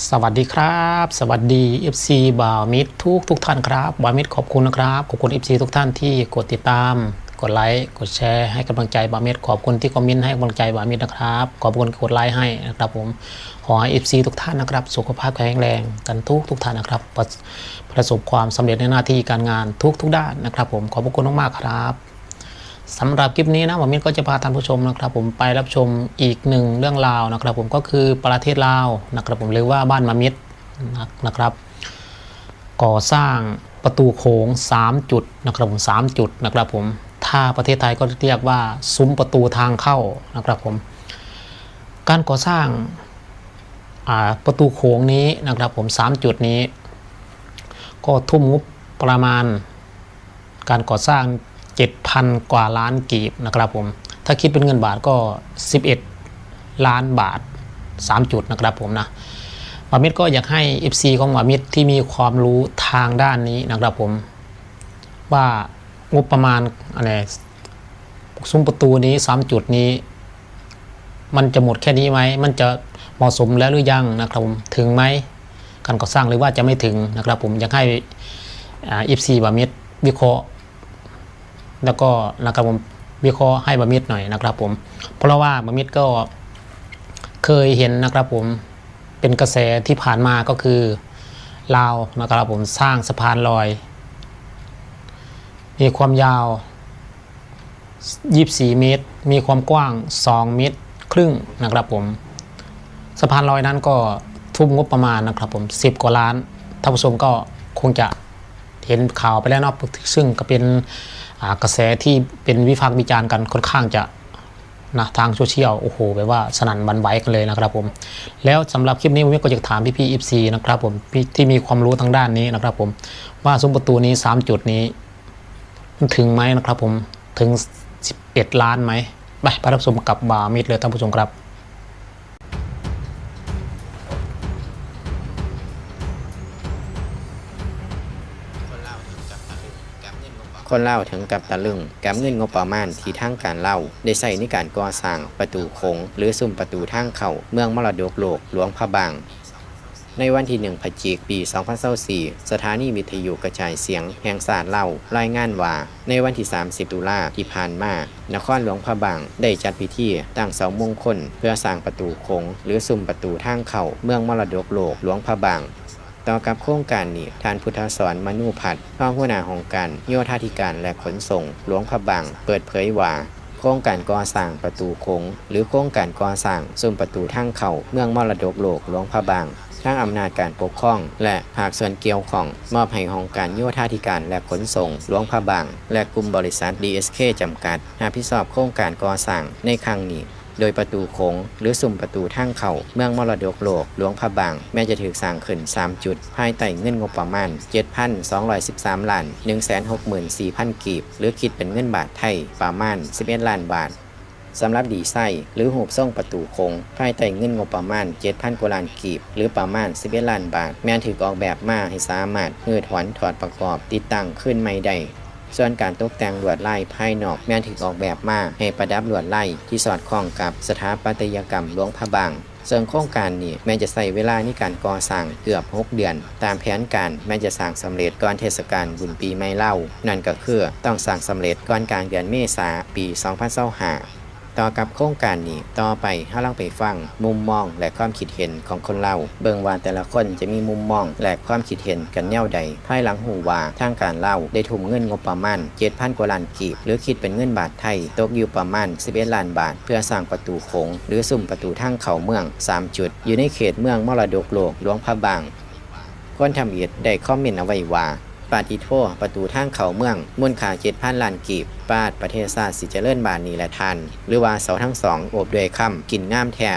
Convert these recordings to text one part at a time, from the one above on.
สวัสดีครับ สวัสดี FC บ่าวมิตรทุกทุกท่านครับบ่าวมิตรขอบคุณนะครับ ขอบคุณ FC ทุกท่านที่กดติดตาม กดไลค์กดแชร์ให้กำลังใจบ่าวมิตรขอบคุณที่คอมเมนต์ให้กำลังใจบ่าวมิตรนะครับ ขอบคุณกดไลค์ให้นะครับผมขอให้ FC ทุกท่านนะครับ สุขภาพแข็งแรงกันทุกทุกท่านนะครับ ประประสบความสำเร็จในหน้าที่การงานทุกทุกด้านนะครับ ผมขอบคุณมากๆครับ สำหรับคลิปนี้นะหมมิตรก็จะพาท่านผู้ชมนะครับ ผมไปรับชมอีกหนึ่งเรื่องราวนะครับ ผมก็คือประเทศลาวนะครับ ผมเรียกว่าบ้านมามิตรนะครับ ก่อสร้างประตูโค้ง3 จุดนะครับผม3จุดนะครับ ผมถ้าประเทศไทยก็เรียกว่าซุ้มประตูทางเข้านะครับผม การก่อสร้างประตูโค้งนี้นะครับ ผม 3 จุดนี้ ก็ทุ่มงบประมาณ การก่อสร้าง 7,000 กว่าล้านกีบนะครับผม ถ้าคิดเป็นเงินบาทก็ 11 ล้านบาท 3 จุดนะครับผมนะหมามิตรก็อยากให้ FC ของหมามิตรที่มีความรู้ทางด้านนี้นะครับผม ว่างบประมาณอะไรซุ้มประตูนี้ 3 จุดนี้ มันจะหมดแค่นี้ไหม มันจะเหมาะสมแล้วหรือยังนะครับผม ถึงไหมการก่อสร้างหรือว่าจะไม่ถึงนะครับผม อยากให้อ่า FC บามิตรวิเคราะห์ แล้วก็นะครับผมวิเคราะห์ให้บามิดหน่อยนะครับผม เพราะว่าบามิดก็เคยเห็นนะครับผมเป็นกระแสที่ผ่านมาก็คือลาวนะครับผมสร้างสะพานลอย มีความยาว 24 เมตร มีความกว้าง 2 เมตร ครึ่งนะครับผมสะพานลอยนั้นก็ทุ่มงบประมาณนะครับผม 10 กว่าล้านท่านผู้ชมก็คงจะเห็นข่าวไปแล้วเนาะซึ่งก็เป็น กระแสที่เป็นวิพากษ์วิจารณ์กันค่อนข้างจะนะทางโซเชียลโอ้โหแบบว่าสนั่นบันไหวกันเลยนะครับผม แล้วสำหรับคลิปนี้ผมก็จะถามพี่พี่อีฟซีนะครับผมที่มีความรู้ทางด้านนี้นะครับผมว่าซุ้มประตูนี้ 3 จุดนี้มันถึงไหมนะครับผมถึง 11 ล้านไหมไปไปรับชมกับบาร์มิดเลยท่านผู้ชมครับ คนเล่าถึงกับตะลึงกับเงินงบประมาณที่ทางการเล่าได้ใส่ในการก่อสร้างประตูโค้งหรือซุ้มประตูทางเข้าเมืองมรดกโลกหลวงพระบาง ในวันที่ 1พฤศจิกายนปี 2024สถานีวิทยุกระจายเสียงแห่งศาสตร์เล่ารายงานว่า ในวันที่ 30 ตุลาที่ผ่านมานครหลวงพระบางได้จัดพิธีตั้งเสามงคลเพื่อสร้างประตูโค้งหรือซุ้มประตูทางเข้าเมืองมรดกโลกหลวงพระบาง ต่อกับโครงการนี้ท่านพุทธสอนมนูพัฒน์รองหัวหน้าของการโยธาธิการและขนส่ง หลวงพระบาง เปิดเผยว่าโครงการก่อสร้างประตูโค้งหรือโครงการก่อสร้างซุ้มประตูทางเข้าเมืองมรดกโลกหลวงพระบางทางอำนาจการปกครอง และภาคส่วนเกี่ยวของมอบให้องค์การโยธาธิการและขนส่งหลวงพระบาง และกลุ่มบริษัท DSK จำกัดรับผิดชอบโครงการก่อสร้างในครั้งนี้ โดยประตูโค้งหรือสุ่มประตูทางเข้าเมืองมรดกโลกหลวงพระบาง แม้จะถือสร้างขึ้น 3 จุด ภายใต้เงินงบประมาณ 7,213ล้าน164,000 กีบ หรือคิดเป็นเงินบาทไทยประมาณ 11 ล้านบาทสำหรับดีไซน์หรือหูบส่งประตูโค้งภายใต้เงินงบประมาณ 7,000กว่าล้านกีบ หรือประมาณ 11 ล้านบาท แม้ถือออกแบบมาให้สามารถเงือถอนถอดประกอบ ติดตั้งขึ้นไม่ได้ ส่วนการตกแต่งลวดลายภายนอกแม่นถึกออกแบบมาให้ประดับลวดลายที่สอดคล้องกับสถาปัตยกรรมหลวงพระบางส่วนโครงการนี้แม้จะใช้เวลาในการก่อสร้างเกือบ 6 เดือน ตามแผนการแม้จะสร้างสำเร็จก่อนเทศกาลบุญปีไม่เล่า นั่นก็คือต้องสร้างสำเร็จก่อนกลางเดือนเมษาปี 2025 ต่อกับโครงการนี้ต่อไปให้เราไปฟังมุมมองและความคิดเห็นของคนเล่าเบิ่งว่าแต่ละคนจะมีมุมมองและความคิดเห็นกันแนวใด ภายหลังหูว่าทางการเล่าได้ทุ่มเงินงบประมาณ 7,000 กว่าล้านกีบ หรือคิดเป็นเงินบาทไทย ตกอยู่ประมาณ 11 ล้านบาท เพื่อสร้างประตูโค้งหรือซุ้มประตูทางเข้าเมือง 3 จุด อยู่ในเขตเมืองมรดกโลกหลวงพระบางคนทำเอียดได้คอมเมนต์เอาไว้ว่า ปาติโทประตูทางเขาเมืองมุ่นขาเจ็ดพันล้านกีบปาดประเทศชาติสิเจริญบานนี้และทันหรือว่าเสาทั้งสองโอบด้วยคำกินงามแท้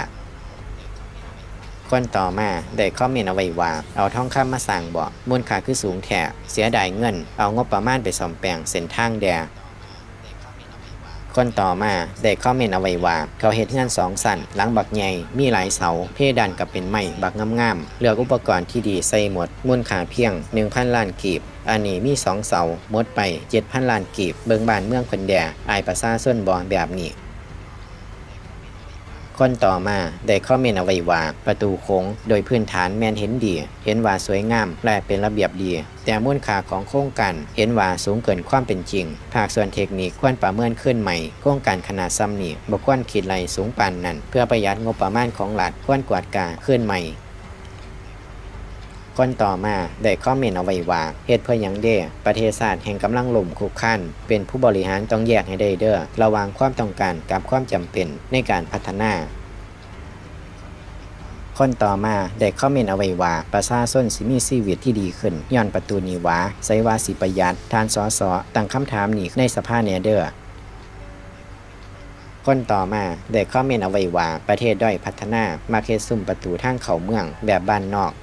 คนต่อมาได้คอมเมนเอาไว้ว่า เอาทองคำมาสั่งบ่มูลค่าคือสูงแท้เสียดายเงิน เอางบประมาณไปซ่อมแปลงเส้นทางแด คนต่อมาได้คอมเมนต์เอาไว้ว่าเขาเฮ็ดงานสองสันหลังบักใหญ่มีหลายเสา เพดานกับเป็นไม้บักงามๆเลือกอุปกรณ์ที่ดีใส่หมดมูลค่าเพียง 1,000 ล้านกีบอันนี้มีสองเสาหมดไป 7,000 ล้านกีบเบิงบานเมืองคนแดอายประซาส้นบอแบบนี้ คนต่อมาได้คอมเมนต์เอาไว้ว่าประตูโค้งโดยพื้นฐานแมนเห็นดี เห็นว่าสวยงามและเป็นระเบียบดี แต่มูลค่าของโครงการเห็นว่าสูงเกินความเป็นจริง ภาคส่วนเทคนิคควรประเมินขึ้นใหม่ โครงการขนาดซ้ำนี้บ่ควรคิดไรสูงปานนั้น เพื่อประหยัดงบประมาณของรัฐควรกวาดกาขึ้นใหม่ คนต่อมาได้คอมเมนต์เอาไว้ว่าเหตุเพื่อยังเด้ประเทศชาติแห่งกำลังล่มคุกคันเป็นผู้บริหารต้องแยกให้ได้เด้อระว่างความต้องการกับความจำเป็นในการพัฒนาคนต่อมาได้คอมเมนต์เอาไว้ว่าประชาชนสิมีชีวิตที่ดีขึ้นย้อนประตูนี้หวาใส่ว่าสิประหยัดทานสอสอตั้งคำถามนี้ในสภาเนเดอร์คนต่อมาได้คอมเมนต์เอาไว้ว่าประเทศด้อยพัฒนามาเคซุ่มประตูทางเข้าเมืองแบบบ้านนอก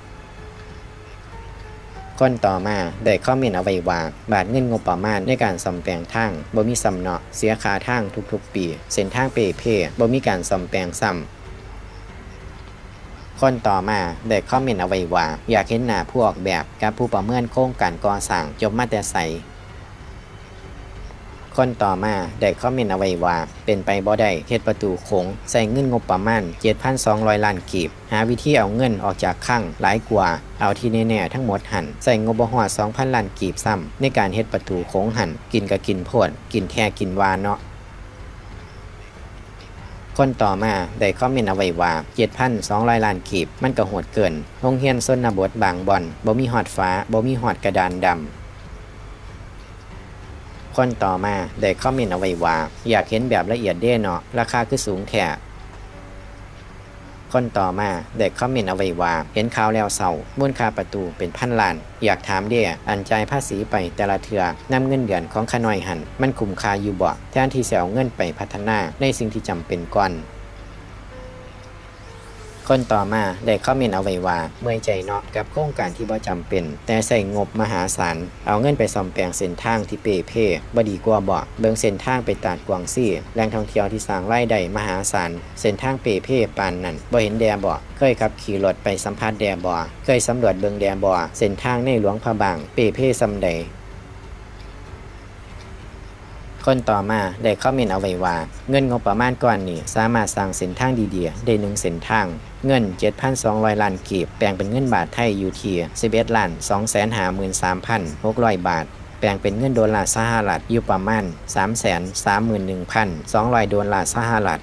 คนต่อมาได้คอมเมนต์เอาไว้ว่า บาทเงินงบประมาณในการซ่อมแปลงทางบ่มีสำเนาะเสียค่าทางทุกๆ ปี เส้นทางเปเพบ่มีการซ่อมแปลงซ้ำคนต่อมาได้คอมเมนต์เอาไว้ว่า อยากเห็นหน้าผู้ออกแบบกับผู้ประเมินโครงการก่อสร้างจบมาแต่ใส คนต่อมาได้คอมเมนต์เอาไว้ว่า เป็นไปบ่ได้เฮ็ดประตูโค้งใส่เงินงบประมาณ 7,200 ล้านกีบ หาวิธีเอาเงินออกจากข้างหลายกว่า เอาที่แน่ๆทั้งหมดหันใส่งบบ่ฮอด2,000 ล้านกีบซ้ำในการเฮ็ดประตูโค้งหันกินก็กินโพดกินแท้กินวาเนาะคนต่อมาได้คอมเมนต์เอาไว้ว่า 7,200 ล้านกีบ มันก็โหดเกินโรงเรียนชนบทบางบ่อนบ่มีหอดฟ้าบ่มีหอดกระดานดำ คนต่อมาได้คอมเมนต์เอาไว้ว่า อยากเห็นแบบละเอียดเด้เนาะราคาคือสูงแท้คนต่อมาได้คอมเมนต์เอาไว้ว่า เห็นข่าวแล้วเศร้ามูลค่าประตูเป็นพันล้าน อยากถามเด้อันจ่ายภาษีไปแต่ละเทือนำเงินเดือนของขน้อยหัน มันคุ้มค่าอยู่บ่แทนที่จะเอาเงินไปพัฒนาในสิ่งที่จำเป็นก่อน คนต่อมาได้คอมเมนต์เอาไว้ว่า เมื่อยใจเนาะกับโครงการที่บ่จำเป็น แต่ใส่งบมหาศาลเอาเงินไปซ่อมแปลงเส้นทางที่เปเพ่บ่ดีกว่าบ่เบิ่งเส้นทางไปตาดกวางซี่แหล่งท่องเที่ยวที่สร้างรายได้มหาศาลเส้นทางเปเพ่ปานนั้นบ่เห็นแดบ่เคยขับขี่รถไปสัมผัสแดบ่เคยสำรวจเบิ่งแดบ่เส้นทางในหลวงพระบาง เปเพ่ซำใด คนต่อมาได้คอมเมนต์เอาไว้ว่า เงินงบประมาณก้อนนี้สามารถสร้างเส้นทางดีๆได้หนึ่งเส้นทาง เงิน 7,200 ล้านกีบ แปลงเป็นเงินบาทไทยอยู่ที่11ล้าน253,600 บาท แปลงเป็นเงินดอลลาร์สหรัฐอยู่ประมาณ 331,200 ดอลลาร์สหรัฐ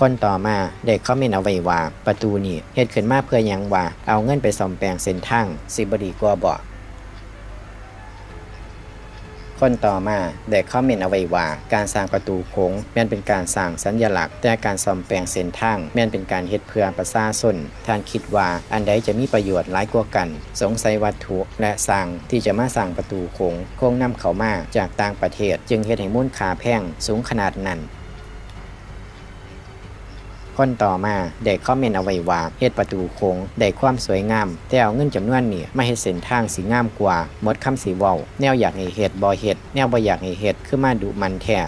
คนต่อมาได้คอมเมนต์เอาไว้ว่า ประตูนี้เฮ็ดขึ้นมาเพื่อยังว่า เอาเงินไปซ่อมแปลงเส้นทางสิบดีกว่าบ่ คนต่อมาได้คอมเมนต์เอาไว้ว่า การสร้างประตูโค้งแม่นเป็นการสร้างสัญลักษณ์ แต่การซ่อมแปลงเส้นทางแม่นเป็นการเฮ็ดเพื่อประชาชนท่านคิดว่าอันใดจะมีประโยชน์หลายกว่ากัน สงสัยวัตถุและสร้างที่จะมาสร้างประตูโค้งโค้งนำเขามาจากต่างประเทศ จึงเฮ็ดให้มูลค่าแพงสูงขนาดนั้น คนต่อมาได้คอมเมนต์เอาไว้ว่าเฮ็ดประตูโค้งได้ความสวยงาม แต่เอาเงินจำนวนนี้มาเฮ็ดเส้นทางสีงามกว่าหมดคำสีเว้าแนวอยากให้เฮ็ดบ่เฮ็ดแนวบ่อยากให้เฮ็ดคือมาดุมันแท้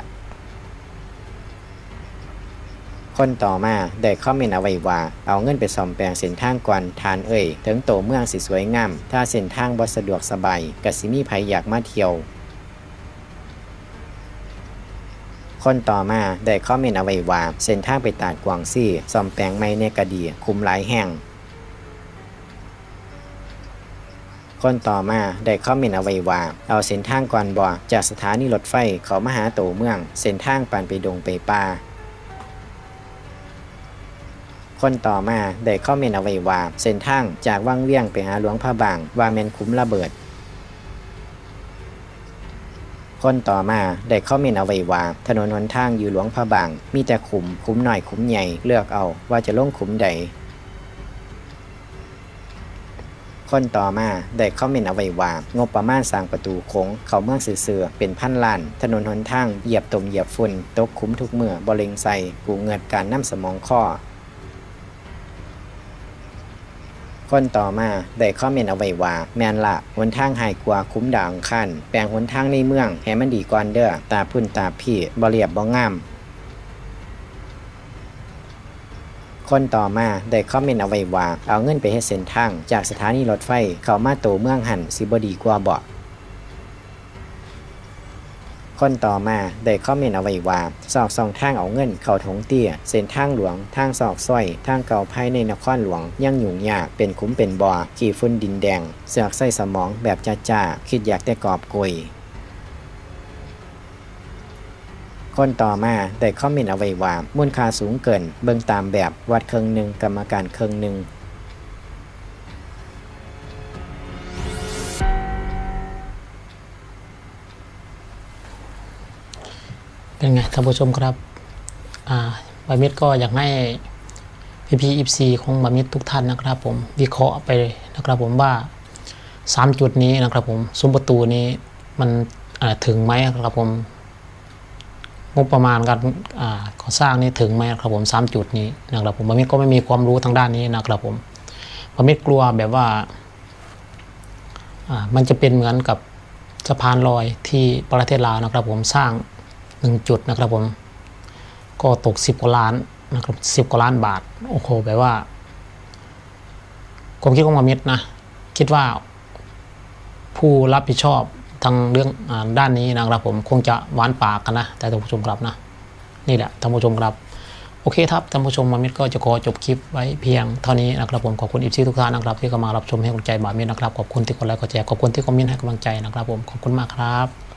คนต่อมาได้คอมเมนต์เอาไว้ว่า เอาเงินไปซ่อมแปลงเส้นทางก่อนทานเอ่ยถึงโตเมืองสิสวยงาม ถ้าเส้นทางบ่สะดวกสบายก็สิมีไผอยากมาเที่ยว คนต่อมาได้คอมเมนต์เอาไว้ว่าเส้นทางไปตาดกวางซี่ซ่อมแปลงไม่ในกระดีคุมหลายแห่งคนต่อมาได้คอมเมนต์เอาไว้ว่า เอาเส้นทางก่อนบ่จากสถานีรถไฟเขามาหาโตเมือง เส้นทางปานไปดงไปป่าคนต่อมาได้คอมเมนต์เอาไว้ว่า เส้นทางจากวังเวียงไปหาหลวงพระบาง ว่าแมนคุ้มระเบิด คนต่อมาได้คอมเมนต์เอาไว้ว่าถนนหนทางอยู่หลวงพระบาง มีแต่ขุมขุมหน่อยขุมใหญ่เลือกเอาว่าจะลงขุมใดคนต่อมาได้คอมเมนต์เอาไว้ว่างบประมาณสร้างประตูโค้งเขาเมืองเสือเป็นพันล้าน ถนนหนทางเหยียบตมเหยียบฝุ่นตกขุมทุกเมื่อบริงใส่กูเงิดการน้ำสมองข้อ คนต่อมาได้คอมเมนต์เอาไว้ว่าแมนละหนทางหายกว่าคุ้มดาวอังคันแปลงหนทางในเมืองให้มันดีก่อนเด้อตาพุ่นตาพี่บ่เรียบบ่งามคนต่อมาได้คอมเมนต์เอาไว้ว่าเอาเงินไปให้เส้นทาง จากสถานีรถไฟ เข้ามาโตเมืองหันสิบดีกว่าบ่ คนต่อมาได้คอมเมนต์เอาไว้ว่าสอกสองทางเอาเงินเข้าถงเตี้ย เส้นทางหลวง ทางสอกสร้อยทางเก่าภายในนครหลวง ยังยุ่งยากเป็นคุ้มเป็นบ่อขี่ฝุ่นดินแดง เสือกใส่สมองแบบจ้าๆคิดอยากแต่กอบโกยคนต่อมาได้คอมเมนต์เอาไว้ว่ามูลค่าสูงเกิน เบิ่งตามแบบวัดเครึ่งหนึ่งกรรมการเครึ่งหนึ่ง เป็นไงท่านผู้ชมครับบามิดก็อยากให้พี่พีอีซีของบามิดทุกท่านนะครับ ผมวิเคราะห์ไปนะครับ ผมว่าสามจุดนี้นะครับ ผมซุ้มประตูนี้มันถึงไหมครับผมงบประมาณการก่อสร้างนี่ถึงไหมครับผมสามจุดนี้นะครับผมบามิดก็ไม่มีความรู้ทางด้านนี้นะครับผมบามิดกลัวแบบว่ามันจะเป็นเหมือนกับสะพานลอยที่ประเทศลาวนะครับ ผมสร้าง หนึ่งจุดนะครับผม ก็ตกสิบกว่าล้านนะครับสิบกว่าล้านบาท โอ้โหแบบว่าความคิดของมามิดนะ คิดว่าผู้รับผิดชอบทางเรื่องอด้านนี้นะครับผมคงจะหวานปากกันนะ แต่ท่านผู้ชมครับนะ นี่แหละท่านผู้ชมครับ โอเคครับท่านผู้ชมมามิดก็จะขอจบคลิปไว้เพียงเท่านี้นะครับผมขอบคุณอีฟซีทุกท่านนะครับ ที่เข้ามารับชมให้กำลังใจบามิดนะครับขอบคุณที่กดไลค์กดแชร์ขอบคุณที่คอมเมนต์ให้กำลังใจนะครับผมขอบคุณมากครับ